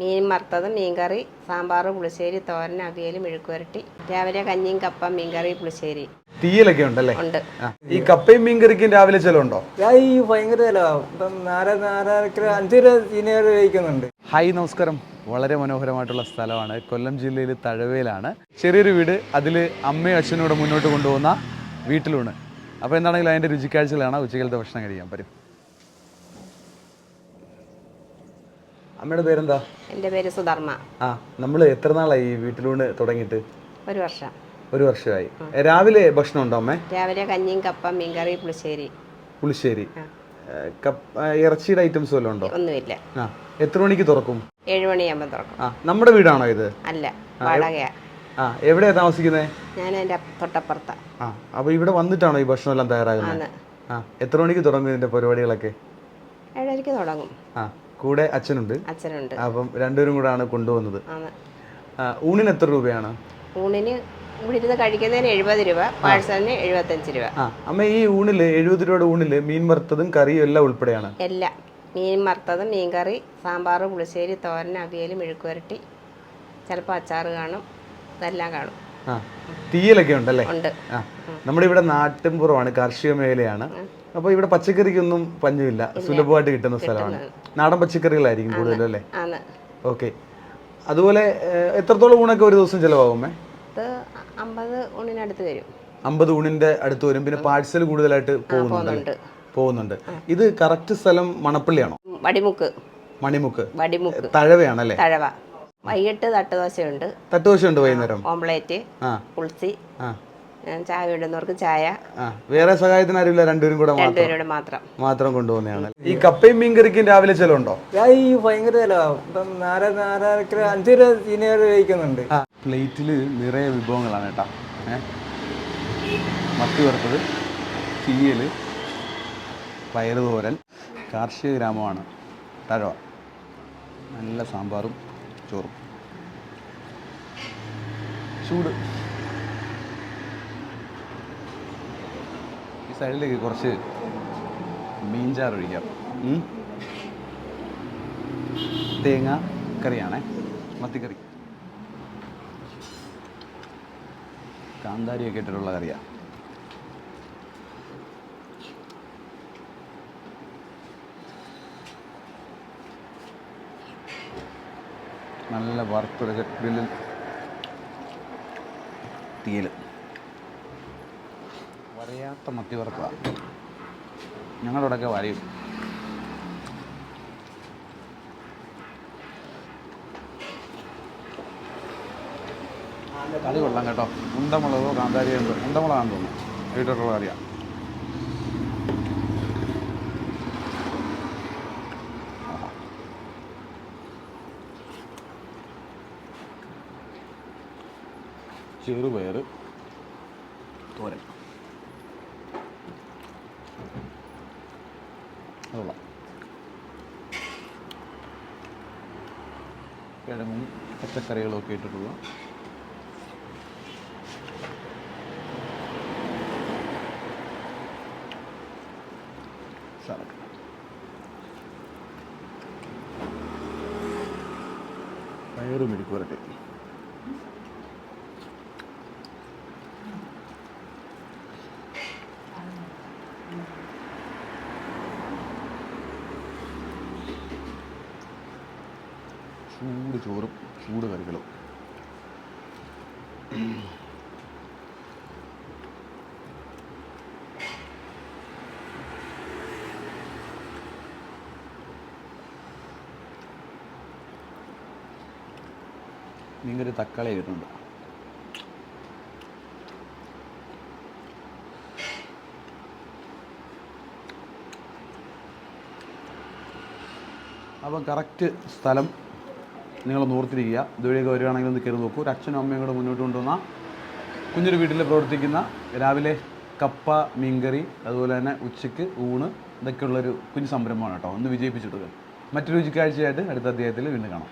മീൻ വറുത്തത് മീൻകറി സാമ്പാർ പുളിശ്ശേരി തോരൻ അവിയൽ മെഴുക്കുവരട്ടി. രാവിലെ കഞ്ഞിയും കപ്പ മീൻകറി പുളിശ്ശേരി. തീയലൊക്കെ ഉണ്ടല്ലേ? ഉണ്ട്. ഈ കപ്പയും മീൻകറിക്കും രാവിലെ ചിലവുണ്ടോ? ഈ ഭയങ്കര ഇപ്പം അഞ്ച് രൂപ കഴിക്കുന്നുണ്ട്. ഹായ് നമസ്കാരം. വളരെ മനോഹരമായിട്ടുള്ള സ്ഥലമാണ്. കൊല്ലം ജില്ലയിൽ തഴവയിലാണ്. ചെറിയൊരു വീട്. അതിൽ അമ്മയും അച്ഛനോട് മുന്നോട്ട് കൊണ്ടുപോകുന്ന വീട്ടിലൂണ് അപ്പോൾ എന്താണെങ്കിലും അതിന്റെ രുചിക്കാഴ്ചകളാണ് ഉച്ചക്കലത്തെ ഭക്ഷണം കഴിക്കാൻ പറ്റും. അമ്മയുടെ പേരെന്താ? എന്റെ പേര് സുധർമ്മ. ആ നമ്മൾ എത്ര നാളായി ഈ വീട്ടിലൂടെ തുടങ്ങിയിട്ട്? ഒരു വർഷം. ഒരു വർഷമായി. രാവിലെ ഭക്ഷണം ഉണ്ടോ അമ്മേ? രാവിലെ കഞ്ഞിയും കപ്പ മീൻകറി പുളിശ്ശേരി. പുളിശ്ശേരി. ഇറച്ചിയുടെ ഐറ്റംസ് വല്ലതും ഉണ്ടോ? ഒന്നുമില്ല. ആ എത്ര മണിക്ക് തുറക്കും? ഏഴ് മണിയാകുമ്പോൾ തുറക്കും. ആ നമ്മുടെ വീടാണോ ഇത്? അല്ല വാടകയാ. ആ എവിടെയാ താമസിക്കുന്നത് ഞാൻ എന്റെ തൊട്ടപ്പുറത്താ. ആ അപ്പോൾ ഇവിടെ വന്നിട്ടാണോ ഈ ഭക്ഷണം എല്ലാം തയ്യാറാകുന്നത്? ആ എത്ര മണിക്ക് തുടങ്ങും ഇതിന്റെ പരിപാടികളൊക്കെ? ഏഴരയ്ക്ക് തുടങ്ങും. ആ. കൂടെ അച്ഛനുണ്ട്. അച്ഛനുണ്ട്. അപ്പം രണ്ടുപേരും കൂടാണ് കൊണ്ടുപോകുന്നത്. ആണ്. കൊണ്ടുവന്നത് ഊണിന് എത്ര രൂപയാണ്? ഊണിന് ഇവിടെ ഇരുന്ന് കഴിക്കുന്നതിന് എഴുപത് രൂപ പാഴ്സലിന് എഴുപത്തഞ്ച് രൂപ. അമ്മ ഈ ഊണിൽ എഴുപത് രൂപയുടെ ഊണിൽ മീൻ വറുത്തതും കറിയും എല്ലാം ഉൾപ്പെടെയാണ്? എല്ലാം മീൻ വറുത്തത് മീൻകറി സാമ്പാർ പുളിശ്ശേരി തോരൻ അവിയൽ മെഴുക്കുവരട്ടി. ചിലപ്പോൾ അച്ചാറ് കാണും ഇതെല്ലാം കാണും. തീയലൊക്കെ ഉണ്ടല്ലേ? നമ്മുടെ ഇവിടെ നാട്ടിൻപുറമാണ് കാർഷിക മേഖലയാണ്. അപ്പോൾ ഇവിടെ പച്ചക്കറിക്കൊന്നും പഞ്ഞമില്ല. സുലഭമായിട്ട് കിട്ടുന്ന സ്ഥലമാണ്. നാടൻ പച്ചക്കറികളായിരിക്കും കൂടുതലും അല്ലേ? ഓക്കെ. അതുപോലെ എത്രത്തോളം ഊണൊക്കെ ഒരു ദിവസം ചിലവാകുമേ? അമ്പത് വരും. അമ്പത് ഊണിന്റെ അടുത്ത് വരും. പിന്നെ പാഴ്സൽ കൂടുതലായിട്ട് പോകുന്നുണ്ട്. പോകുന്നുണ്ട്. പോകുന്നുണ്ട്. ഇത് കറക്റ്റ് സ്ഥലം മണപ്പള്ളിയാണോ? വടിമുക്ക്. മണിമുക്ക്. വടിമുക്ക്. തഴവയാണല്ലേ? തഴവ. വൈകിട്ട് തട്ടുദോശയുണ്ട് തട്ടുദോശയുണ്ട് വൈകുന്നേരം? ഓംലേറ്റ് ഏ, ചായ ഇടുന്നവർക്ക് ചായ. വേറെ സഹായത്തിന് ആരുമില്ല രണ്ടുപേരും കൂടെ രണ്ടുപേരും മാത്രം. മാത്രം കൊണ്ടുപോകുന്നതാണ്. ഈ കപ്പയും മീൻകറിക്കും രാവിലെ ചെലവുണ്ടോ? ഈ ഭയങ്കര ചെലവാണ് അഞ്ച് രൂപ സീനിയർ കഴിക്കുന്നുണ്ട്. പ്ലേറ്റിൽ നിറയെ വിഭവങ്ങളാണ് കേട്ടോ. മത്തി വറുത്തത് തീയൽ പയറ് തോരൻ കാർഷിക ഗ്രാമമാണ്. തഴവ നല്ല സാമ്പാറും ചോറും. ചൂട്. ഈ സൈഡിലേക്ക് കുറച്ച് മീൻചാറ് ഒഴിക്കാം. തേങ്ങ കറിയാണേ. മത്തിക്കറി. കാന്താരിയൊക്കെ ഇട്ടിട്ടുള്ള കറിയാണ് നല്ല വറുത്തൊരു ഗ്രില്ലിൽ തീയിൽ. വരയാത്ത മത്തി വറുത്തതാണ് ഞങ്ങളുടെ വരയും. കളി കൊള്ളാം കേട്ടോ. ഉണ്ടമുളകോ കാന്താരിയോ ഉണ്ട് മുണ്ടമുളകാന്ന് തോന്നുന്നു. വീട്ടിലുള്ള കറിയാണ് ചെറുപയർ തോരൻ. അതുള്ള കിഴങ്ങും പച്ചക്കറികളും ഒക്കെ ഇട്ടിട്ടുള്ള. സാലഡ് പയറ് മെഴുക്ക് ചൂട് ചോറും ചൂട് കറികളും. നിങ്ങൾക്ക് തക്കാളി കിട്ടുന്നുണ്ട് അപ്പം കറക്റ്റ് സ്ഥലം നിങ്ങൾ ഓർത്തിരിക്കുക. ഇതുവഴിയൊക്കെ വരികയാണെങ്കിൽ ഒന്ന് കയറി നോക്കൂ. ഒരു അച്ഛനും അമ്മയും കൂടെ മുന്നോട്ട് കൊണ്ടുവന്ന കുഞ്ഞൊരു വീട്ടിൽ പ്രവർത്തിക്കുന്ന രാവിലെ കപ്പ മീൻകറി അതുപോലെ തന്നെ ഉച്ചയ്ക്ക് ഊണ് ഇതൊക്കെയുള്ളൊരു കുഞ്ഞു സംരംഭമാണ് കേട്ടോ. ഒന്ന് വിജയിപ്പിച്ചിട്ടുള്ളത് മറ്റൊരു രുചിക്കാഴ്ചയായിട്ട് അടുത്ത അധ്യായത്തിൽ വീണ്ടും കാണാം.